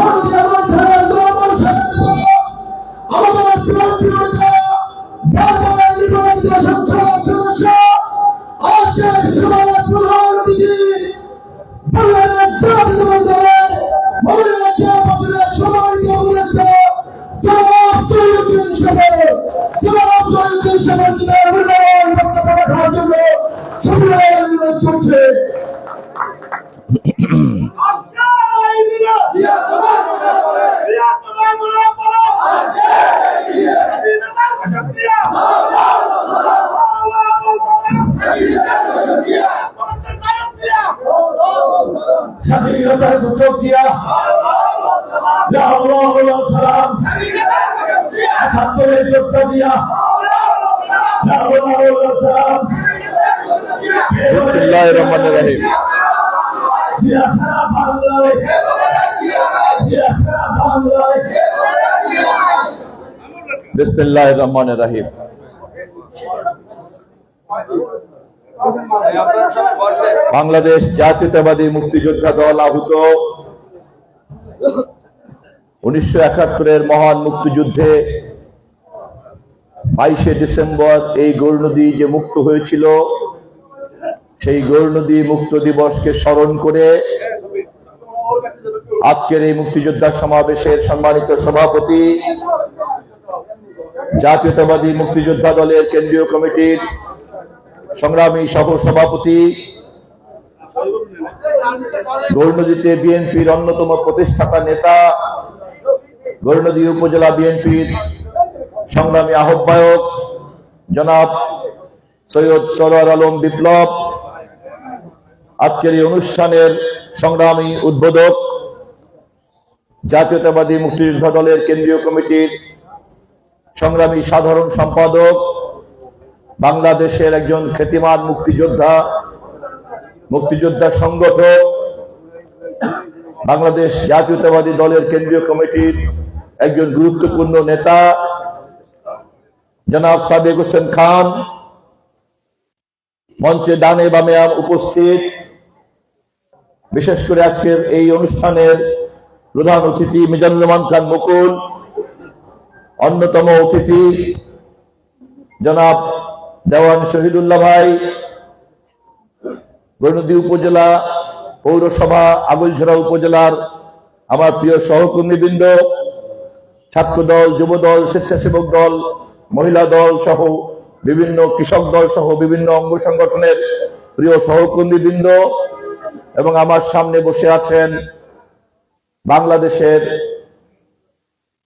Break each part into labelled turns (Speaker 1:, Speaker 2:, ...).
Speaker 1: ভারতীয় বাংলাদেশ জাতীয়তাবাদী
Speaker 2: মুক্তিযোদ্ধা দল আহুত। উনিশশো একাত্তরের মহান মুক্তিযুদ্ধে বাইশে ডিসেম্বর এই গৌরনদী যে মুক্ত হয়েছিল, সেই গৌরনদী মুক্ত দিবসকে স্মরণ করে আজকের এই মুক্তিযোদ্ধা সমাবেশের সম্মানিত সভাপতি, জাতীয়তাবাদী মুক্তিযোদ্ধা দলের কেন্দ্রীয় কমিটির সংগ্রামী সহ সভাপতি গৌরনদীতে বিএনপির অন্যতম প্রতিষ্ঠাতা নেতা গৌরনদী উপজেলা বিএনপির সংগ্রামী আহ্বায়ক জনাব সৈয়দ সরোয়ার আলম বিপ্লব, আজকের এই অনুষ্ঠানের সংগ্রামী উদ্বোধক, জাতীয়তাবাদী মুক্তিযোদ্ধা দলের কেন্দ্রীয় কমিটির সংগ্রামী সাধারণ সম্পাদক, বাংলাদেশের একজন খ্যাতিমান মুক্তিযোদ্ধা মুক্তিযোদ্ধা সংগঠক, বাংলাদেশ জাতীয়তাবাদী দলের কেন্দ্রীয় কমিটির একজন গুরুত্বপূর্ণ নেতা জনাব সাদেক হোসেন খান, মঞ্চে ডানে বামে উপস্থিত। বিশেষ করে আজকের এই অনুষ্ঠানের প্রধান অতিথি মিজানুরহমান খান মুকুল, অন্যতম অতিথি জনাব দেওয়ান শহীদুল্লাহ ভাই, গণদী উপজেলা পৌরসভা আগুলঝোড়া উপজেলার আমার প্রিয় সহকর্মীবৃন্দ ছাত্র দল যুব স্বেচ্ছাসেবক দল মহিলা দল সহ বিভিন্ন কৃষক দল সহ বিভিন্ন অঙ্গ সংগঠনের প্রিয় সহকর্মীবৃন্দ এবং আমার সামনে বসে আছেন বাংলাদেশের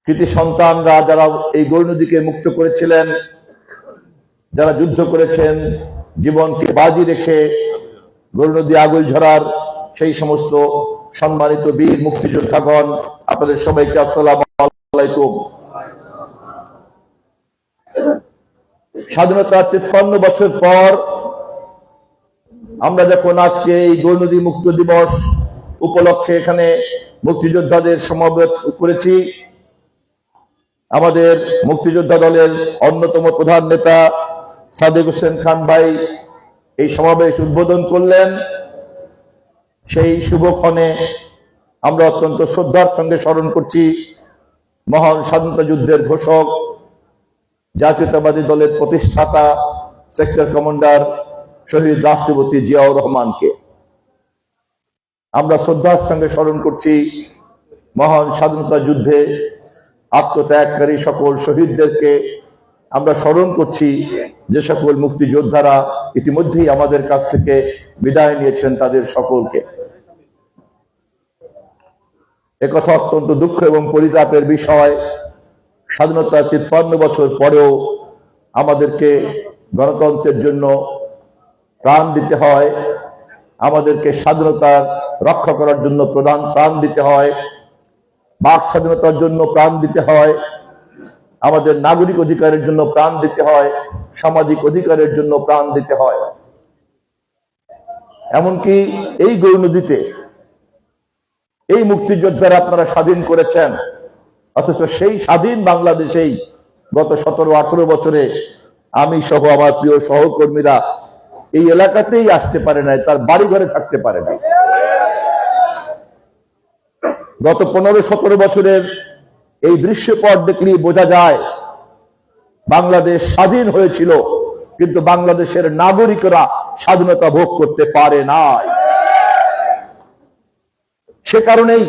Speaker 2: কৃতি সন্তানরা যারা এই গৌরনদীকে মুক্ত করেছিলেন, যারা যুদ্ধ করেছেন, জীবনকে বাজি রেখে গৌরনদী আগুল ঝরার সেই সমস্ত সম্মানিত বীর মুক্তিযোদ্ধাগণ, আপনাদের সবাইকে আসসালাম আলাইকুম। স্বাধীনতার তিপ্পান্ন বছর পর আমরা যখন আজকে এই গৌরনদী মুক্ত দিবস উপলক্ষে এখানে মুক্তিযোদ্ধাদের সমাবেত করেছি, আমাদের মুক্তিযোদ্ধা দলের অন্যতম প্রধান নেতা সাদেক হোসেন খান ভাই এই সমাবেশ উদ্বোধন করলেন। সেই শুভক্ষণে আমরা অত্যন্ত শ্রদ্ধার সঙ্গে স্মরণ করছি মহান স্বাধীনতা যুদ্ধের ঘোষক জাতীয়তাবাদী দলের প্রতিষ্ঠাতা সেক্টর কমান্ডার শহীদ রাষ্ট্রপতি জিয়াউর রহমানকে। আমরা শ্রদ্ধার সঙ্গে স্মরণ করছি মহান স্বাধীনতা যুদ্ধে আত্মত্যাগকারী সকল শহীদদেরকে। আমরা স্মরণ করছি যে সকল মুক্তিযোদ্ধারা ইতিমধ্যেই আমাদের কাছ থেকে বিদায় নিয়েছেন তাদের সকলকে। একথা অত্যন্ত দুঃখ এবং পরিতাপের বিষয়। স্বাধীনতার তিপ্পান্ন বছর পরেও আমাদেরকে গণতন্ত্রের জন্য প্রাণ দিতে হয়, আমাদেরকে স্বাধীনতা রক্ষা করার জন্য প্রধান প্রাণ দিতে হয়, বাক স্বাধীনতার জন্য প্রাণ দিতে হয়, আমাদের নাগরিক অধিকারের জন্য প্রাণ দিতে হয়, সামাজিক অধিকারের জন্য প্রাণ দিতে হয়। এমনকি এই গৌ নদীতে এই মুক্তিযোদ্ধারা আপনারা স্বাধীন করেছেন। অথচ সেই স্বাধীন বাংলাদেশেই গত সতেরো, আঠারো বছরে আমি সহ আমার প্রিয় সহকর্মীরা এই এলাকাতেই আসতে পারে নাই, তার বাড়ি ঘরে থাকতে পারে নাই। গত পনেরো, সতেরো বছরের এই দৃশ্যপট দেখলেই বোঝা যায়, বাংলাদেশ স্বাধীন হয়েছিল, কিন্তু বাংলাদেশের নাগরিকরা স্বাধীনতা ভোগ করতে পারে নাই। সে কারণেই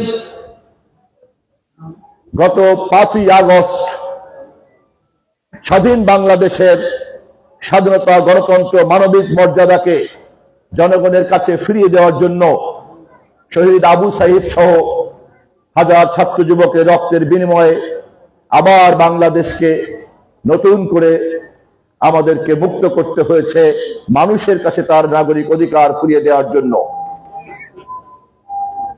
Speaker 2: গত পাঁচই আগস্ট স্বাধীন বাংলাদেশের স্বাধীনতা, গণতন্ত্র, মানবিক মর্যাদাকে জনগণের কাছে ফিরিয়ে দেওয়ার জন্য শহীদ আবু সাহিদ সহ হাজার ছাত্র যুবকের রক্তের বিনিময়ে আবার বাংলাদেশকে নতুন করে আমাদেরকে মুক্ত করতে হয়েছে, মানুষের কাছে তার নাগরিক অধিকার ফিরিয়ে দেওয়ার জন্য।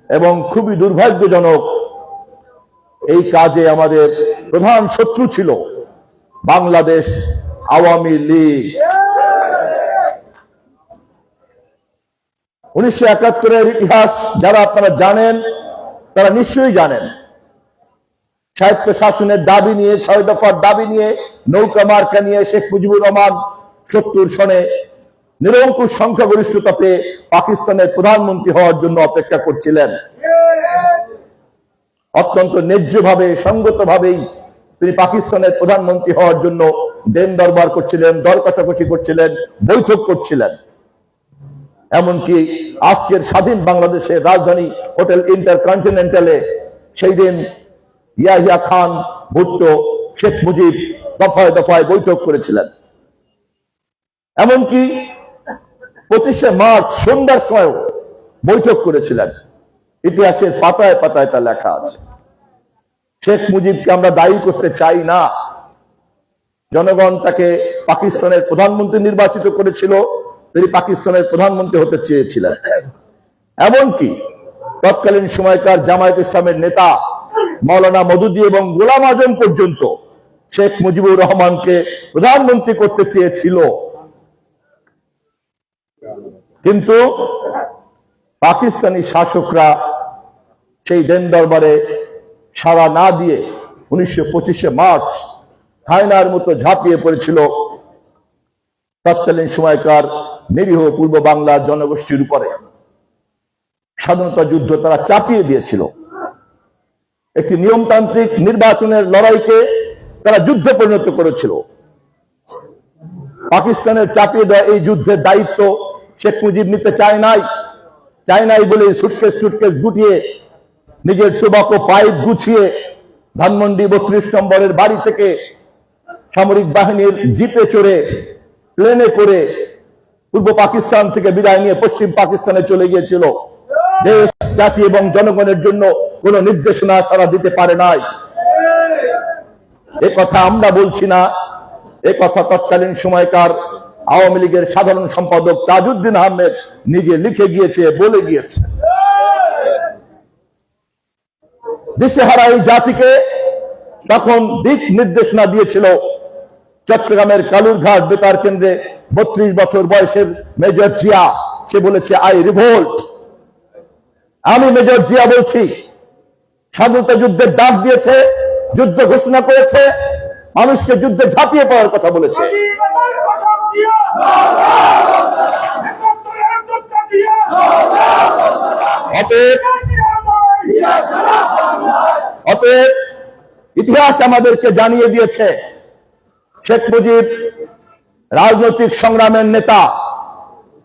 Speaker 2: এবং খুবই দুর্ভাগ্যজনক এই কাজে আমাদের প্রধান শত্রু ছিল বাংলাদেশ আওয়ামী লীগ। উনিশশো একাত্তরের ইতিহাস যারা আপনারা জানেন, তারা নিশ্চয়ই জানেন। সাহিত্য শাসনের দাবি নিয়ে, ছয় দফার দাবি নিয়ে, নৌকা মার্কা নিয়ে শেখ মুজিবুর রহমান সত্তর সনে নিরঙ্কুশ সংখ্যাগরিষ্ঠতা পেয়ে পাকিস্তানের প্রধানমন্ত্রী হওয়ার জন্য অপেক্ষা করছিলেন। অত্যন্ত ন্যায্যভাবে, সঙ্গতভাবেই তিনি পাকিস্তানের প্রধানমন্ত্রী হওয়ার জন্য দেন দরবার করছিলেন দর কষাকষি করছিলেন, বৈঠক করছিলেন। এমনকি আজকের স্বাধীন বাংলাদেশের রাজধানী হোটেল ইন্টারকন্টিনেন্টালে সেই দিন ইয়াহিয়া খান ভুট্টো, শেখ মুজিব দফায় দফায় বৈঠক করেছিলেন। এমনকি পঁচিশে মার্চ সন্ধ্যার সময়ও বৈঠক করেছিলেন। ইতিহাসের পাতায় পাতায় তা লেখা আছে। শেখ মুজিবকে আমরা দায়ী করতে চাই না। জনগণ তাকে পাকিস্তানের প্রধানমন্ত্রী নির্বাচিত করেছিল, তিনি পাকিস্তানের প্রধানমন্ত্রী হতে চেয়েছিলেন। এমনকি তৎকালীন সময়কার জামায়াত ইসলামের নেতা মৌলানা মদুদি এবং গোলাম আজম পর্যন্ত শেখ মুজিবুর রহমানকে প্রধানমন্ত্রী করতে চেয়েছিল। কিন্তু পাকিস্তানি শাসকরা সেই দেন দরবারে সাড়া না দিয়ে উনিশশো পঁচিশে মার্চ হায়নার মতো ঝাঁপিয়ে পড়েছিল তৎকালীন সময়কার নিরীহ পূর্ব বাংলার জনগোষ্ঠীর উপরে। স্বাধীনতা যুদ্ধ তারা চাপিয়ে দিয়েছিল। একটি নিয়মতান্ত্রিক নির্বাচনের লড়াইকে তারা যুদ্ধে পরিণত করেছিল। পাকিস্তানের চাপিয়ে দেওয়া এই যুদ্ধের দায়িত্ব শেখ মুজিব নিতে চায় নাই। চায় নাই বলে সুটকেস টুটকেস গুটিয়ে নিজের টোবাকো পাইপ গুছিয়ে ধানমন্ডি বত্রিশ নম্বরের বাড়ি থেকে সামরিক বাহিনীর জিপে চড়ে প্লেনে করে পূর্ব পাকিস্তান থেকে বিদায় নিয়ে পশ্চিম পাকিস্তানে চলে গিয়েছিল। দেশ, জাতি এবং জনগণের জন্য কোন নির্দেশনা তারা দিতে পারে নাই। এ কথা আমরা বলছি না। এ কথা তৎকালীন সময়কার আওয়ামী লীগের সাধারণ সম্পাদক তাজউদ্দিন আহমেদ নিজে লিখে গিয়েছে, বলে গিয়েছে। দিশেহারা এই জাতিকে তখন দিক নির্দেশনা দিয়েছিল চট্টগ্রামের কালুরঘাট বেতার কেন্দ্রে বত্রিশ বছর বয়সের মেজর জিয়া। সে বলেছে, আই রিভোল্ট। আমি মেজর জিয়া বলছি, স্বাধীনতা যুদ্ধের ডাক দিয়েছে, যুদ্ধ ঘোষণা করেছে, মানুষকে যুদ্ধে ঝাঁপিয়ে পড়ার কথা বলেছে। অতএব অতএব ইতিহাস আমাদেরকে জানিয়ে দিয়েছে শেখ মুজিব রাজনৈতিক সংগ্রামের নেতা,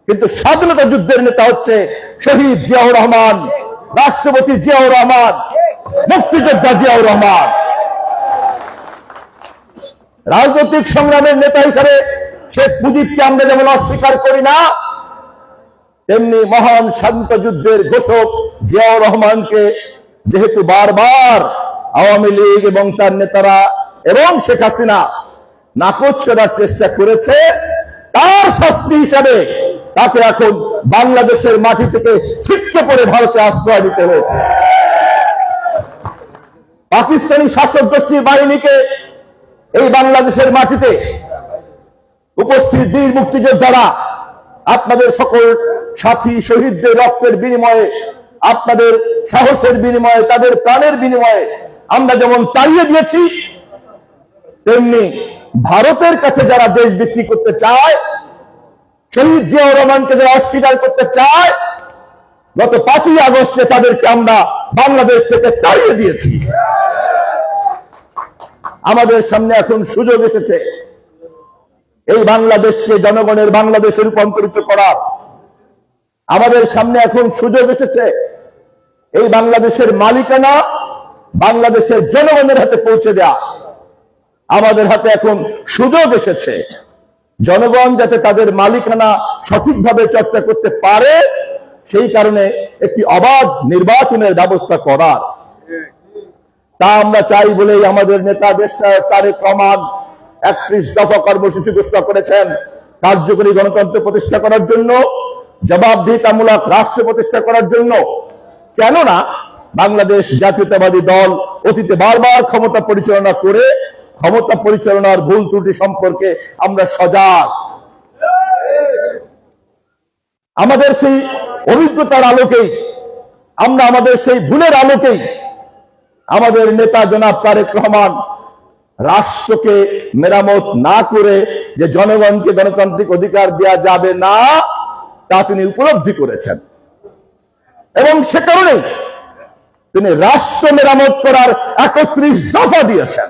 Speaker 2: কিন্তু স্বাধীনতা যুদ্ধের নেতা হচ্ছে শহীদ জিয়াউর রহমান, রাষ্ট্রপতি জিয়াউর রহমান, মুক্তিযোদ্ধা জিয়াউর রহমান। রাজনৈতিক সংগ্রামের নেতা হিসাবে শেখ মুজিবকে আমরা যেমন অস্বীকার করি না তেমনি মহান শান্ত যুদ্ধের ঘোষক জিয়াউর রহমানকে যেহেতু বারবার আওয়ামী লীগ এবং তার নেতারা এবং শেখ হাসিনা নাকচ করার চেষ্টা করেছে, তার শাস্তি হিসাবে তাকে এখন বাংলাদেশের মাটি থেকে ছিটকে পড়ে ভারতে আশ্রয় দিতে হয়েছে। পাকিস্তানি শাসক গোষ্ঠীর বাহিনীকে এই বাংলাদেশের মাটিতে উপস্থিত বীর মুক্তিযোদ্ধারা, আপনাদের সকল সাথী শহীদদের রক্তের বিনিময়ে, আপনাদের সাহসের বিনিময়ে, তাদের প্রাণের বিনিময়ে আমরা যেমন তাড়িয়ে দিয়েছি, তেমনি ভারতের কাছে যারা দেশ বিক্রি করতে চায়, শহীদ জিয়াউর রহমানকে যারা অস্বীকার করতে চায়, গত পাঁচই আগস্টে তাদেরকে আমরা বাংলাদেশ থেকে তাড়িয়ে দিয়েছি। আমাদের সামনে এখন সুযোগ এসেছে। এই বাংলাদেশকে জনগণের বাংলাদেশে রূপান্তরিত করার। আমাদের সামনে এখন সুযোগ এসেছে। এই বাংলাদেশের মালিকানা, বাংলাদেশের জনগণের হাতে পৌঁছে দেয়া। আমাদের হাতে এখন সুযোগ এসেছে। জনগণ যাতে তাদের মালিকানা সঠিকভাবে চর্চা করতে পারে, সেই কারণে একটি অবাধ নির্বাচনের ব্যবস্থা করার। তা আমরা চাই বলেই আমাদের নেতা দেশ তারেক রহমান একত্রিশ দফা কর্মসূচি ঘোষণা করেছেন। কার্যকরী গণতন্ত্র প্রতিষ্ঠা করার জন্য জবাবদিহিতামূলক রাষ্ট্র প্রতিষ্ঠা করার জন্য। কেননা বাংলাদেশ জাতীয়তাবাদী দল অতীতে বারবার ক্ষমতা পরিচালনা করে, ক্ষমতা পরিচালনার ভুল ত্রুটি সম্পর্কে আমরা সজাগ। আমাদের সেই অভিজ্ঞতার আলোকেই, আমরা আমাদের সেই ভুলের আলোকেই আমাদের নেতা জনাব তারেক রহমান রাষ্ট্রকে মেরামত না করে যে জনগণকে গণতান্ত্রিক অধিকার দেওয়া যাবে না তা তিনি উপলব্ধি করেছেন। এবং সে কারণেই তিনি রাষ্ট্র মেরামত করার একত্রিশ দফা দিয়েছেন।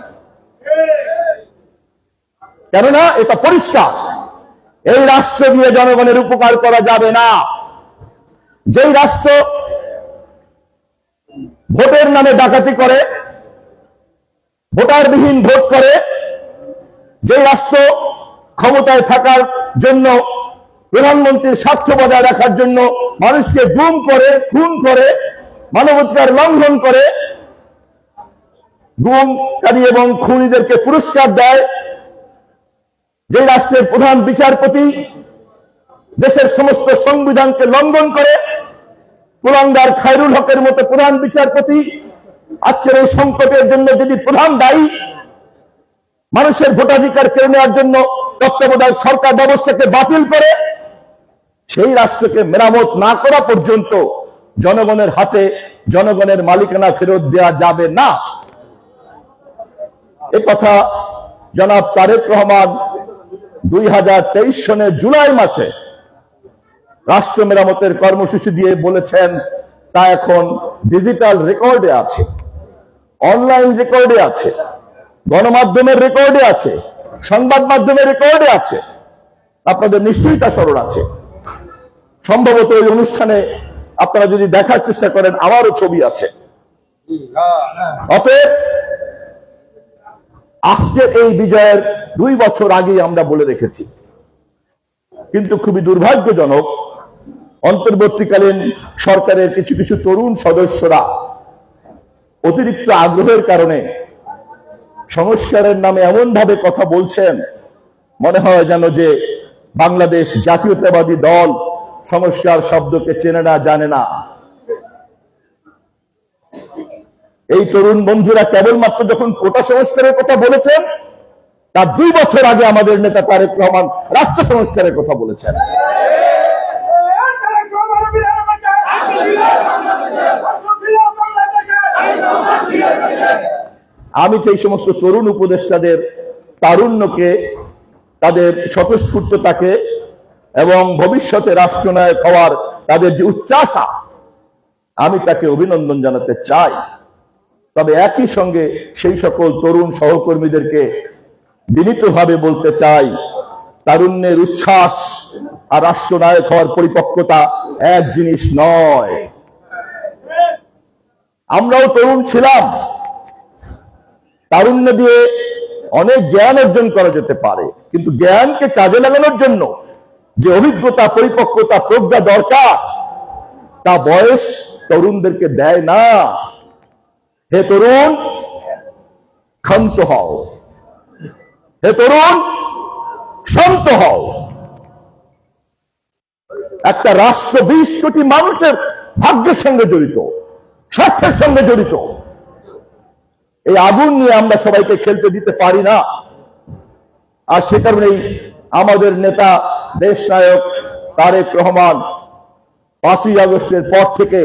Speaker 2: কেননা এটা পরিষ্কার, এই রাষ্ট্র দিয়ে জনগণের উপকার করা যাবে না। যেই রাষ্ট্র ভোটের নামে ডাকাতি করে, ভোটারবিহীন ভোট করে যে রাষ্ট্র ক্ষমতায় থাকার জন্য প্রধানমন্ত্রীর স্বার্থ বজায় রাখার জন্য মানুষকে গুম করে, খুন করে, মানবাধিকার লঙ্ঘন করে, গুমকারী এবং খুনিদেরকে পুরস্কার দেয়। যে রাষ্ট্রের প্রধান বিচারপতি দেশের সমস্ত সংবিধানকে লঙ্ঘন করে, কুলঙ্গার খায়রুল হকের মতো প্রধান বিচারপতি আজকের এই সংকটের জন্য যদি প্রধান দায়ী, মানুষের ভোটাধিকার কেড়ে নেওয়ার জন্য তত্ত্বাবধায়ক সরকার ব্যবস্থাকে বাতিল করে সেই রাষ্ট্রকে মেরামত না করা পর্যন্ত জনগণের হাতে জনগণের মালিকানা ফেরত দেওয়া যাবে না। এ কথা জনাব তারেক রহমান দুই সনের জুলাই মাসে রাষ্ট্র মেরামতের কর্মসূচি দিয়ে বলেছেন, তা এখন ডিজিটাল রেকর্ডে আছে, অনলাইন রেকর্ডে আছে, গণমাধ্যমের রেকর্ডে আছে, সংবাদ মাধ্যমের রেকর্ডে আছে, আপনাদের নিশ্চয়ই তা স্মরণ আছে। সম্ভবত ওই অনুষ্ঠানে আপনারা যদি দেখার চেষ্টা করেন, আমারও ছবি আছে। অতএব, আজকের এই বিজয়ের দুই বছর আগেই আমরা বলে রেখেছি। কিন্তু খুবই দুর্ভাগ্যজনক, অন্তর্বর্তীকালীন সরকারের কিছু কিছু তরুণ সদস্যরা অতিরিক্ত আগ্রহের কারণে সংস্কারের নামে এমন ভাবে কথা বলছেন, মনে হয় যেন যে বাংলাদেশ জাতীয়তাবাদী দল সংস্কার শব্দকে চেনে না, জানে না। এই তরুণ বন্ধুরা কেবলমাত্র যখন কোটা সংস্কারের কথা বলেছেন, তার দুই বছর আগে আমাদের নেতা তারেক রহমান রাষ্ট্র সংস্কারের কথা বলেছেন। আমি সেই সমস্ত তরুণ উপদেষ্টাদের তারুণ্যকে, তাদের স্বতঃস্ফূর্ততাকে এবং ভবিষ্যতে রাষ্ট্রনায়ক হওয়ার তাদের যে উচ্চাসা আমি তাকে অভিনন্দন জানাতে চাই। তবে একই সঙ্গে সেই সকল তরুণ সহকর্মীদেরকে বিনীতভাবে বলতে চাই, তারুণ্যের উচ্ছ্বাস আর রাষ্ট্রনায়ক হওয়ার পরিপক্কতা এক জিনিস নয়। আমরাও তরুণ ছিলাম। তারুণ্য দিয়ে অনেক জ্ঞান অর্জন করা যেতে পারে, কিন্তু জ্ঞানকে কাজে লাগানোর জন্য যে অভিজ্ঞতা, পরিপক্কতা, প্রজ্ঞা দরকার, তা বয়স তরুণদেরকে দেয় না। হে তরুণ, ক্ষান্ত হও। হে তরুণ, শান্ত হও। একটা রাষ্ট্র বিশ কোটি মানুষের ভাগ্যের সঙ্গে জড়িত, স্বার্থের সঙ্গে জড়িত। এই আগুন নিয়ে আমরা সবাইকে খেলতে দিতে পারি না। আর সে কারণেই আমাদের নেতা দেশ নায়ক তারেক রহমান পাঁচই আগস্টের পর থেকে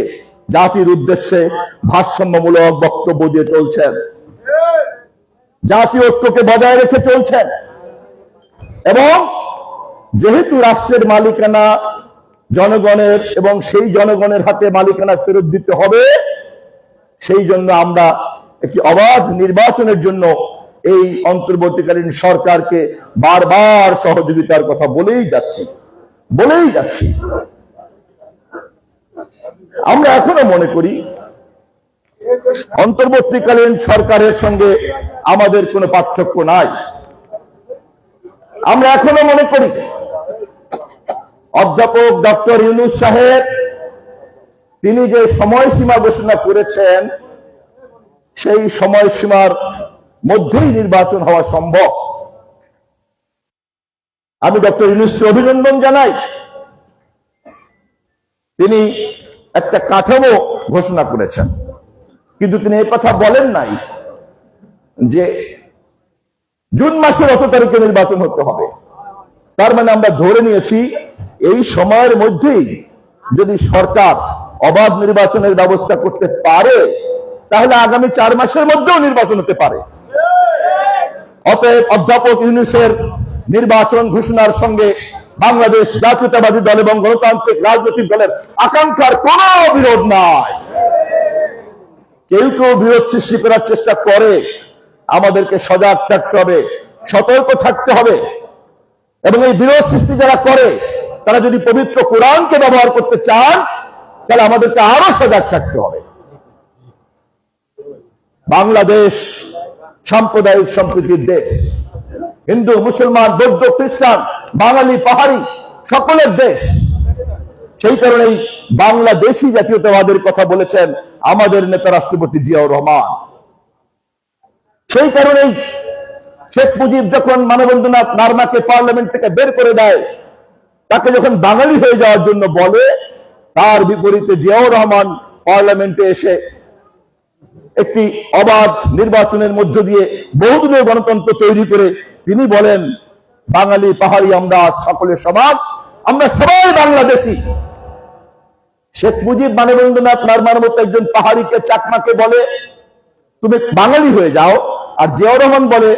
Speaker 2: জাতির উদ্দেশ্যে ভারসাম্যমূলক বক্তব্য দিয়ে চলছেন। জাতীয় ঐক্যকে বজায় রেখে চলছেন। এবং যেহেতু রাষ্ট্রের মালিকানা জনগণের এবং সেই জনগণের হাতে মালিকানা ফেরত দিতে হবে, সেই জন্য আমরা একটি অবাধ নির্বাচনের জন্য এই অন্তর্বর্তীকালীন সরকারকে বারবার সহযোগিতার কথা বলেই যাচ্ছি বলেই যাচ্ছি। আমরা এখনও মনে করি, অন্তর্বর্তীকালীন সরকারের সঙ্গে আমাদের কোনো পার্থক্য নাই। আমরা এখনও মনে করি, অধ্যাপক ডক্টর ইউনুস সাহেব, তিনি যে সময়সীমা ঘোষণা করেছেন, সেই সময়সীমার মধ্যেই নির্বাচন হওয়া সম্ভব। আমি ডক্টর ইউনুসকে অভিনন্দন জানাই। তিনি একটা কাঠামো ঘোষণা করেছেন। কিন্তু তিনি এই কথা বলেন নাই যে জুন মাসের অত তারিখে নির্বাচন হতে হবে। তার মানে আমরা ধরে নিয়েছি, এই সময়ের মধ্যেই যদি সরকার অবাধ নির্বাচনের ব্যবস্থা করতে পারে, তাহলে আগামী চার মাসের মধ্যেও নির্বাচন হতে পারে। অতএব অধ্যাপক ইউনুসের নির্বাচন ঘোষণার সঙ্গে বাংলাদেশ জাতীয়তাবাদী দল এবং গণতান্ত্রিক রাজনৈতিক দলের আকাঙ্ক্ষার কোন বিরোধ নাই। কেউ কেউ বিরোধ সৃষ্টি করার চেষ্টা করে। আমাদেরকে সজাগ থাকতে হবে, সতর্ক থাকতে হবে। এবং এই বিরোধ সৃষ্টি যারা করে, তারা যদি পবিত্র কোরআনকে ব্যবহার করতে চান, তাহলে আমাদেরকে আরও সজাগ থাকতে হবে। বাংলাদেশ সাম্প্রদায়িক সম্প্রীতির দেশ। হিন্দু, মুসলমান, বৌদ্ধ, খ্রিস্টান, বাঙালি, পাহাড়ি, সকলের দেশ। সেই কারণেই বাংলাদেশি জাতীয়তাবাদের কথা বলেছেন আমাদের নেতা রাষ্ট্রপতি জিয়াউর রহমান। সেই কারণেই শেখ মুজিব যখন মানবেন্দ্রনাথ নার্মাকে পার্লামেন্ট থেকে বের করে দেয়, তাকে যখন বাঙালি হয়ে যাওয়ার জন্য বলে, তার বিপরীতে জিয়াউর রহমান পার্লামেন্টে এসে একটি অবাধ নির্বাচনের মধ্য দিয়ে বহুদলীয় গণতন্ত্র তৈরি করে তিনি বলেন, বাঙালি পাহাড়ি আমরা সকলে সমান আমরা সবাই বাংলাদেশি। শেখ মুজিব, মানবেন্দ্রনাথ নার্মার মতো একজন পাহাড়িকে, চাকমাকে বলে, তুমি বাঙালি হয়ে যাও। আর জিয়াউর রহমান বলে,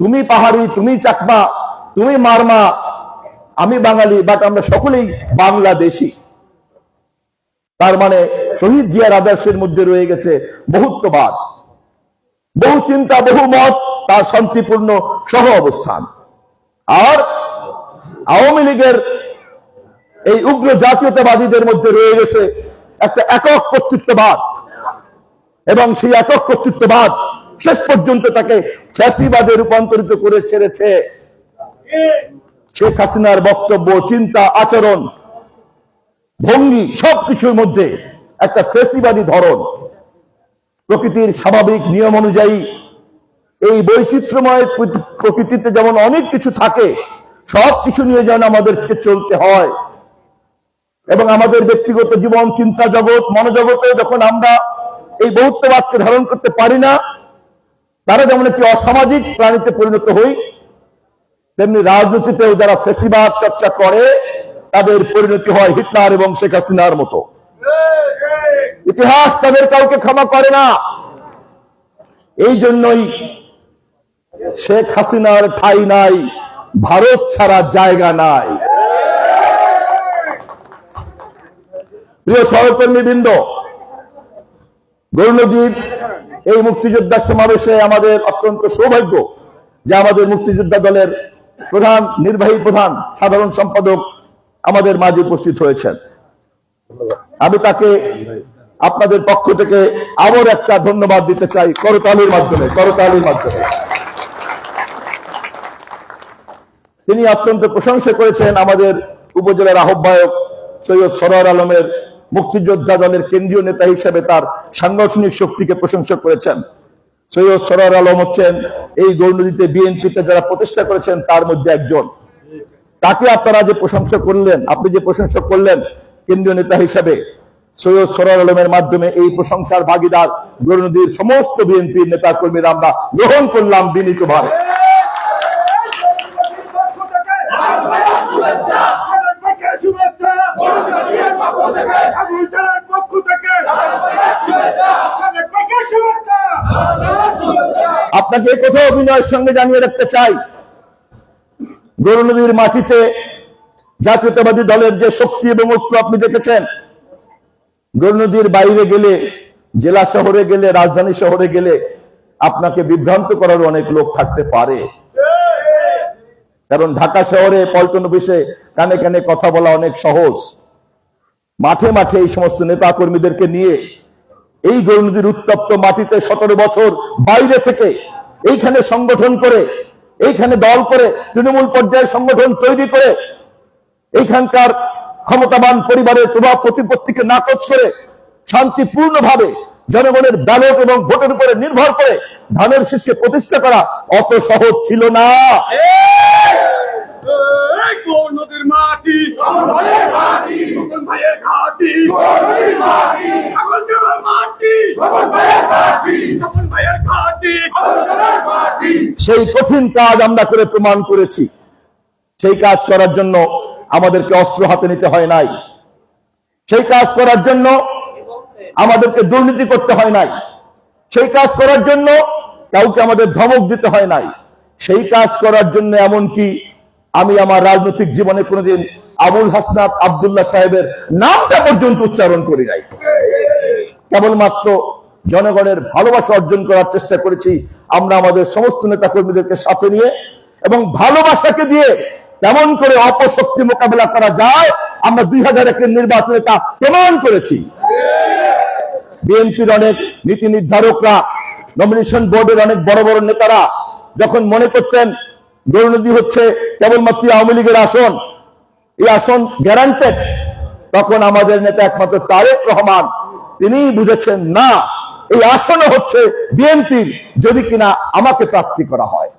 Speaker 2: তুমি পাহাড়ি, তুমি চাকমা, তুমি মারমা, আমি বাঙালি বাট আমরা সকলেই বাংলাদেশি। তার মানে শহীদ জিয়ার আদর্শের মধ্যে রয়ে গেছে বহুত্ববাদ বহু চিন্তা বহু মত তার শান্তিপূর্ণ সহ অবস্থান। আর আওয়ামী লীগের এই উগ্র জাতীয়তাবাদীদের মধ্যে রয়ে গেছে একটা একক কর্তৃত্ববাদ এবং সেই একক কর্তৃত্ববাদ শেষ পর্যন্ত তাকে ফ্যাসিবাদে রূপান্তরিত করে ছেড়েছে। শেখ হাসিনার বক্তব্য, চিন্তা, আচরণ ভঙ্গি সবকিছুর মধ্যে একটা ফেসিবাদী ধরন। প্রকৃতির স্বাভাবিক নিয়ম অনুযায়ী এই বৈচিত্র্যময় প্রকৃতিতে যেমন অনেক কিছু থাকে সব কিছু নিয়ে যেন আমাদেরকে চলতে হয়। এবং আমাদের ব্যক্তিগত জীবন, চিন্তা জগৎ, মনোজগতে যখন আমরা এই বহুত্ববাদকে ধারণ করতে পারি না, তারা যেমন একটি অসামাজিক প্রাণীতে পরিণত হই, তেমনি রাজনীতিতেও যারা ফেসিবাদ চর্চা করে তাদের পরিণতি হয় হিটলার এবং শেখ হাসিনার মতো। ইতিহাস তাদের কাউকে ক্ষমা করে না। এই জন্যই শেখ হাসিনার ঠাই নাই, ভারত ছাড়া জায়গা নাই। প্রিয় সহকর্মী বৃন্দ গৌরনদীর এই মুক্তিযোদ্ধা সমাবেশে আমাদের অত্যন্ত সৌভাগ্য যে আমাদের মুক্তিযোদ্ধা দলের প্রধান, নির্বাহী প্রধান, সাধারণ সম্পাদক আমাদের মাঝে উপস্থিত হয়েছেন। আমি তাকে আপনাদের পক্ষ থেকে আবার একটা ধন্যবাদ দিতে চাই করতালির মাধ্যমে করতালির মাধ্যমে। তিনি অত্যন্ত প্রশংসা করেছেন আমাদের উপজেলার আহ্বায়ক সৈয়দ সরোয়ার আলমের মুক্তিযোদ্ধা দলের কেন্দ্রীয় নেতা হিসেবে তার সাংগঠনিক শক্তিকে প্রশংসা করেছেন। সৈয়দ সরোয়ার আলম হচ্ছেন এই গৌরনদীতে বিএনপিতে যারা প্রতিষ্ঠা করেছেন তার মধ্যে একজন। তাকে আপনারা যে প্রশংসা করলেন, আপনি যে প্রশংসা করলেন কেন্দ্রীয় নেতা হিসাবে, সৈয়দ সরোয়ার আলমের মাধ্যমে এই প্রশংসার ভাগিদার গৌরনদীর সমস্ত বিএনপির নেতা কর্মীরা আমরা গ্রহণ করলাম বিনীতভাবে আপনাকে কোথাও অভিনয়ের সঙ্গে জানিয়ে রাখতে চাই। গৌরনদীর মাটিতে জাতীয়তাবাদী দলের যে শক্তি এবং ঐক্য আপনি দেখেছেন নদীর বাইরে গেলে, জেলা শহরে গেলে, রাজধানী শহরে গেলে আপনাকে বিভ্রান্ত করার অনেক লোক থাকতে পারে। কারণ ঢাকা শহরে পল্টন অফিসে কানে কানে কথা বলা অনেক সহজ। মাঠে মাঠে এই সমস্ত নেতা কর্মীদেরকে নিয়ে এই গৌরনদীর উত্তপ্ত মাটিতে সতেরো বছর বাইরে থেকে এইখানে সংগঠন করে এইখানে দল করে তৃণমূল পর্যায়ে সংগঠন তৈরি করে এইখানকার ক্ষমতাবান পরিবারের প্রভাব প্রতিপত্তিকে নাকচ করে শান্তিপূর্ণভাবে জনগণের ব্যালট এবং ভোটের উপরে নির্ভর করে ধানের শীষকে প্রতিষ্ঠা করা অত সহজ ছিল না।
Speaker 3: নদীর মাটি।
Speaker 2: সেই কঠিন কাজ আমরা করে প্রমাণ করেছি। সেই কাজ করার জন্য আমাদেরকে অস্ত্র হাতে নিতে হয় নাই। সেই কাজ করার জন্য আমাদেরকে দুর্নীতি করতে হয় নাই। সেই কাজ করার জন্য কাউকে আমাদের ধমক দিতে হয় নাই। সেই কাজ করার জন্য এমনকি আমি আমার রাজনৈতিক জীবনে কোনোদিন আবুল হাসনাত আবদুল্লাহ সাহেবের নামটা পর্যন্ত উচ্চারণ করি নাই। কেবলমাত্র জনগণের ভালোবাসা অর্জন করার চেষ্টা করেছি। আমরা আমাদের সমস্ত নেতা কর্মীদেরকে সাথে নিয়ে এবং ভালোবাসাকে দিয়ে কেমন করে অপশক্তি মোকাবেলা করা যায়, আমরা দুই হাজার একের নির্বাচনে তা প্রমাণ করেছি। বিএনপির অনেক নীতি নির্ধারকরা নমিনেশন বোর্ডের অনেক বড় বড় নেতারা যখন মনে করতেন গৌরনদী হচ্ছে কেবলমাত্র আওয়ামী লীগের আসন। এই আসন গ্যারান্টেড তখন আমাদের নেতা একমাত্র তারেক রহমান, তিনি বুঝেছেন, না, এই আসনও হচ্ছে বিএনপির, যদি কিনা আমাকে প্রার্থী করা হয়।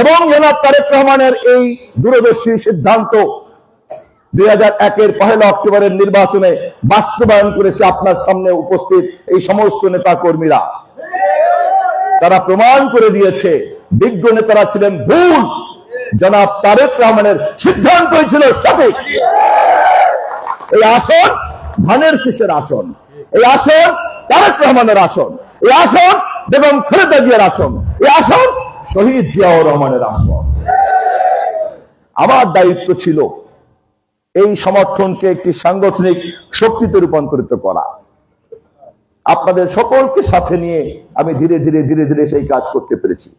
Speaker 2: এবং জনাব তারেক রহমানের এই দূরদর্শী সিদ্ধান্ত দুই হাজার একের পহেলা অক্টোবরের নির্বাচনে বাস্তবায়ন করেছে আপনার সামনে উপস্থিত এই সমস্ত নেতা কর্মীরা তারা প্রমাণ করে দিয়েছে, বিজ্ঞ নেতারা ছিলেন ভুল। জনাব তারেক রহমানের সিদ্ধান্তই ছিল সঠিক। এই আসন ধানের শীষের আসন, এই আসন তারেক রহমানের আসন, এই আসন বেগম খালেদা জিয়ার আসন, এই আসন শহীদ জিয়াউর রহমানের আসন। আমার দায়িত্ব ছিল এই সমর্থনকে একটি সাংগঠনিক শক্তিতে রূপান্তরিত করা। আপনাদের সকলকে সাথে নিয়ে আমি ধীরে ধীরে ধীরে ধীরে সেই কাজ করতে পেরেছি।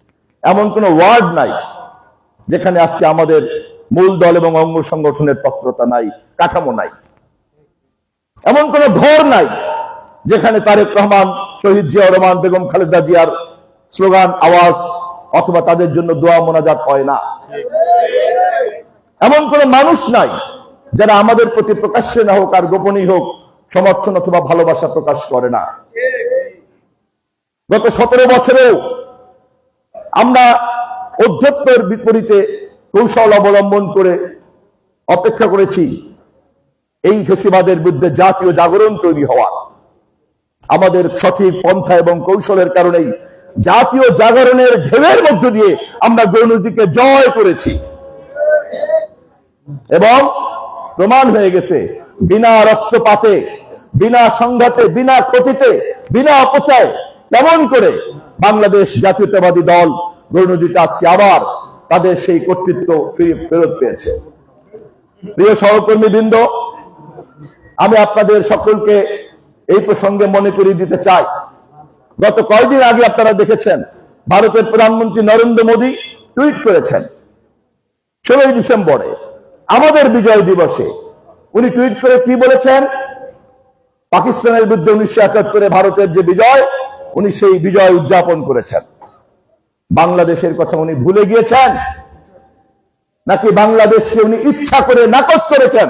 Speaker 2: এমন কোন ওয়ার্ড নাই, যেখানে আজকে আমাদের মূল দল এবং অঙ্গ সংগঠনের তৎপরতা নাই, কাঠামো নাই। এমন কোন ঘর নাই, যেখানে তারেক রহমান, শহীদ জিয়া রহমান, বেগম খালেদা জিয়ার স্লোগান, আওয়াজ, অথবা তাদের জন্য দোয়া, মোনাজাত হয় না। এমন কোন মানুষ নাই যারা আমাদের প্রতি প্রকাশ্যে না হোক আর গোপনই হোক, সমর্থন অথবা ভালোবাসা প্রকাশ করে না। গত সতেরো বছরেও আমরা অধ্যক্ষের বিপরীতে কৌশল অবলম্বন করে অপেক্ষা করেছি এই ফেসিবাদের বিরুদ্ধে জাতীয় জাগরণ তৈরি হওয়া। আমাদের সঠিক পন্থা এবং কৌশলের কারণেই জাতীয় জাগরণের ঢেউয়ের মধ্য দিয়ে আমরা দুর্নীতিকে জয় করেছি। এবং প্রমাণ হয়ে গেছে। বিনা রক্তপাতে, বিনা সংঘাতে, বিনা ক্ষতিতে, বিনা অপচয়, কেমন করে বাংলাদেশ জাতীয়তাবাদী দল গৌরনদীতে আজকে আবার তাদের সেই কর্তৃত্ব ফেরত পেয়েছে। প্রিয় সহকর্মী বৃন্দ আমি আপনাদের সকলকে এই প্রসঙ্গে মনে করিয়ে দিতে চাই। গত কয়েকদিন আগে আপনারা দেখেছেন, ভারতের প্রধানমন্ত্রী নরেন্দ্র মোদী টুইট করেছেন, ষোলোই ডিসেম্বরে। আমাদের বিজয় দিবসে। উনি টুইট করে কি বলেছেন? পাকিস্তানের বিরুদ্ধে উনিশশো ভারতের যে বিজয়, উনি সেই বিজয় উদযাপন করেছেন। বাংলাদেশের কথা উনি ভুলে গিয়েছেন? নাকি বাংলাদেশকে উনি ইচ্ছা করে নাকচ করেছেন?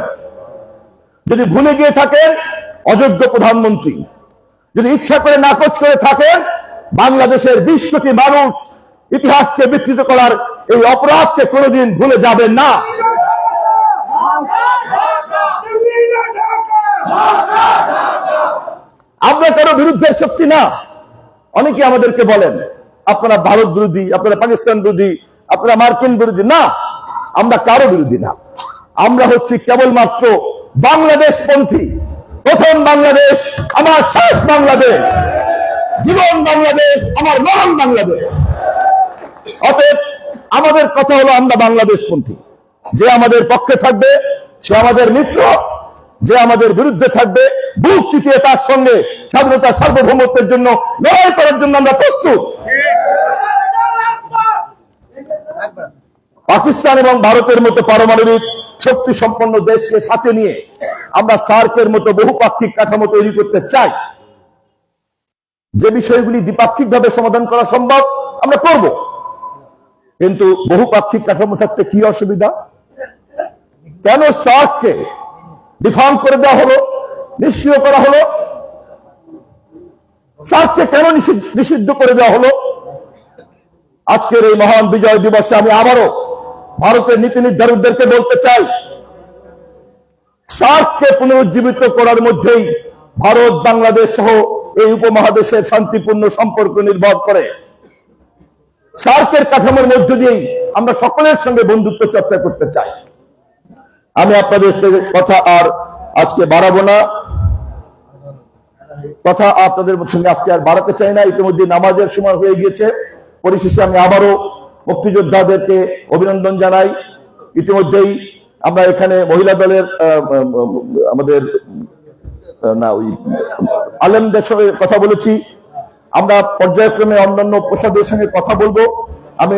Speaker 2: যদি ভুলে গিয়ে থাকেন, অযোগ্য প্রধানমন্ত্রী। যদি ইচ্ছা করে নাকচ করে থাকেন, বাংলাদেশের বিশ কোটি মানুষ ইতিহাসকে বিকৃত করার এই অপরাধকে কোনোদিন ভুলে যাবেন না। আমরা কারও বিরুদ্ধের শক্তি না। অনেকে আমাদেরকে বলেন, আপনারা ভারত বিরোধী, আপনারা পাকিস্তান বিরোধী, আপনারা মার্কিন বিরোধী। না, আমরা কারও বিরোধী না। আমরা হচ্ছি কেবলমাত্র বাংলাদেশ পন্থী প্রথম বাংলাদেশ, আমার শেষ বাংলাদেশ। জীবন বাংলাদেশ, আমার মহান বাংলাদেশ। অতএব আমাদের কথা হলো, আমরা বাংলাদেশপন্থী। যে আমাদের পক্ষে থাকবে, সে আমাদের মিত্র, যে আমাদের বিরুদ্ধে থাকবে, বুক চিতিয়ে তার সঙ্গে স্বাধীনতা, সার্বভৌমত্বের জন্য লড়াই করার জন্য আমরা প্রস্তুত। পাকিস্তান এবং ভারতের মতো পারমাণবিক শক্তি সম্পন্ন দেশকে সাথে নিয়ে আমরা সার্কের মতো বহুপাক্ষিক কাঠামো তৈরি করতে চাই। যে বিষয়গুলি দ্বিপাক্ষিক ভাবে সমাধান করা সম্ভব, আমরা করব। কিন্তু বহুপাক্ষিক কাঠামো থাকতে কি অসুবিধা? কেন সার্ককে ডিফার্ম করে দেওয়া হলো, নিষ্ক্রিয় করা হলো? সার্ককে কেন নিষিদ্ধ- করে দেওয়া হলো? আজকের এই মহান বিজয় দিবসে আমি আবারও ভারতের নীতি নির্ধারকদেরকে বলতে চাই সার্ককে পুনরুজ্জীবিত করার মধ্যেই ভারত, বাংলাদেশ সহ এই উপমহাদেশের শান্তিপূর্ণ সম্পর্ক নির্ভর করে। সার্কের কাঠামোর মধ্য দিয়েই আমরা সকলের সঙ্গে বন্ধুত্ব চর্চা করতে চাই। আমি আপনাদের কথা আর আজকে বাড়াবো না। কথা আপনাদের সঙ্গে আজকে আর বাড়াতে চাই না। ইতিমধ্যে নামাজের সময় হয়ে গিয়েছে। পরিশেষে আমি আবারও মুক্তিযোদ্ধাদেরকে অভিনন্দন জানাই। ইতিমধ্যেই আমরা এখানে মহিলা দলের আমাদের না, ওই আলেমদের সঙ্গে কথা বলেছি। আমরা পর্যায়ক্রমে অন্যান্য প্রসাদের সঙ্গে কথা বলব। আমি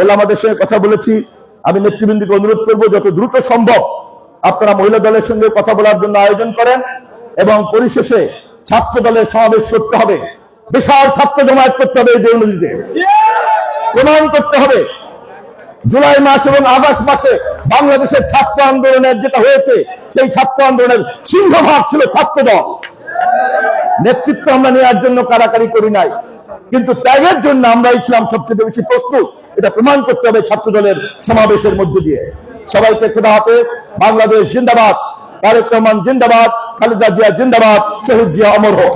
Speaker 2: ওলামাদের সঙ্গে কথা বলেছি। আমি নেতৃবৃন্দকে অনুরোধ করব যত দ্রুত সম্ভব আপনারা মহিলা দলের সঙ্গে কথা বলার জন্য আয়োজন করেন এবং পরিশেষে ছাত্র দলের সমাবেশ করতে হবে। বিশাল ছাত্র জমায়েত করতে হবে এই নদীতে। প্রমাণ করতে হবে। জুলাই মাস এবং আগস্ট মাসে বাংলাদেশের ছাত্র আন্দোলনের যেটা হয়েছে, সেই ছাত্র আন্দোলনের সিংহভাগ ছিল ছাত্র দল। নেতৃত্ব আমরা নেওয়ার জন্য কারাকারি করি নাই। কিন্তু ত্যাগের জন্য আমরা ইসলাম সবচেয়ে বেশি প্রস্তুত। এটা প্রমাণ করতে হবে ছাত্র দলের সমাবেশের মধ্যে দিয়ে। সবাইকে খোদা হাফেজ। বাংলাদেশ জিন্দাবাদ। তারেক রহমান জিন্দাবাদ, খালেদা জিয়া জিন্দাবাদ, শহীদ জিয়া অমর হোক।